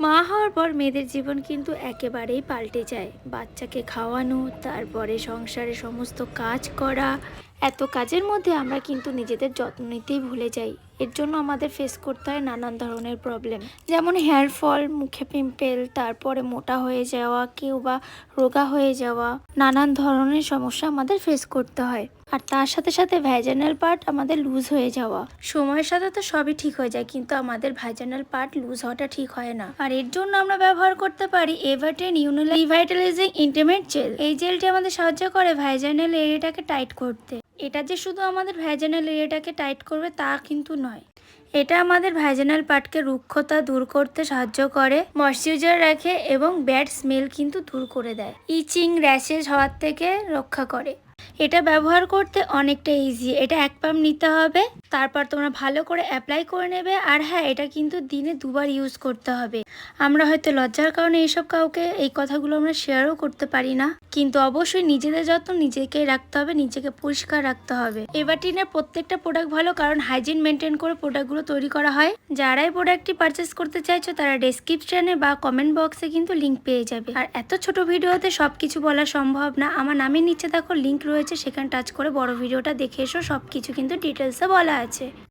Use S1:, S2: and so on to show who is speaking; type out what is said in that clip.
S1: মা হওয়ার পর মেয়েদের জীবন কিন্তু একেবারেই পাল্টে যায়। বাচ্চাকে খাওয়ানো, তারপরে সংসারে সমস্ত কাজ করা, এত কাজের মধ্যে আমরা কিন্তু নিজেদের যত্ন নিতেই ভুলে যাই। এর জন্য আমাদের ফেস করতে হয় নানান ধরনের প্রবলেম যেমন হেয়ার ফল মুখে পিম্পেল তারপরে মোটা হয়ে যাওয়া, কেউ বা রোগা হয়ে যাওয়া, নানান ধরনের সমস্যা আমাদের ফেস করতে হয়। আর তার সাথে সাথে ভ্যাজানাল পার্ট আমাদের লুজ হয়ে যাওয়া। সময়ের সাথে তো সবই ঠিক হয়ে যায়, কিন্তু আমাদের ভ্যাজানাল পার্ট লুজ হওয়াটা ঠিক হয় না। আর এর জন্য আমরা ব্যবহার করতে পারি এভারটেন ইউনিলা রিভাইটালাইজিং ইন্টিমেট জেল এই জেলটি আমাদের সাহায্য করে ভ্যাজানাল এরিয়াটাকে টাইট করতে। এটা যে শুধু আমাদের ভ্যাজেনাল এরিয়াটাকে টাইট করবে তা কিন্তু নয়। এটা আমাদের ভ্যাজেনাল পার্টকে রুক্ষতা দূর করতে সাহায্য করে ময়শ্চারাইজার রাখে এবং ব্যাড স্মেল কিন্তু দূর করে দেয়। ইচিং র্যাশেজ হওয়ার থেকে রক্ষা করে। এটা ব্যবহার করতে অনেকটা ইজি এটা এক পাম্প নিতে হবে, তারপর তোমরা ভালো করে অ্যাপ্লাই করে নেবে, আর হ্যাঁ এটা কিন্তু দিনে দুবার ইউজ করতে হবে। আমরা হয়তো লজ্জার কারণে এইসব কাউকে এই কথাগুলো আমরা শেয়ারও করতে পারি না, কিন্তু অবশ্যই নিজেদের যত্ন নিজেকেই রাখতে হবে, নিজেকে পরিষ্কার রাখতে হবে। এভারটিনের প্রত্যেকটা প্রোডাক্ট ভালো, কারণ হাইজিন মেনটেন করে প্রোডাক্টগুলো তৈরি করা হয়। যারাই প্রোডাক্টটি পারচেস করতে চাইছো, তারা ডেসক্রিপশনে বা কমেন্ট বক্সে কিন্তু লিঙ্ক পেয়ে যাবে। আর এত ছোট ভিডিওতে সব কিছু বলা সম্ভব না। আমার নামের নিচে দেখো লিংক রয়েছে সেখানে টাচ করে বড় ভিডিওটা দেখে এসো সব কিছু কিন্তু ডিটেলসে বলা আছে।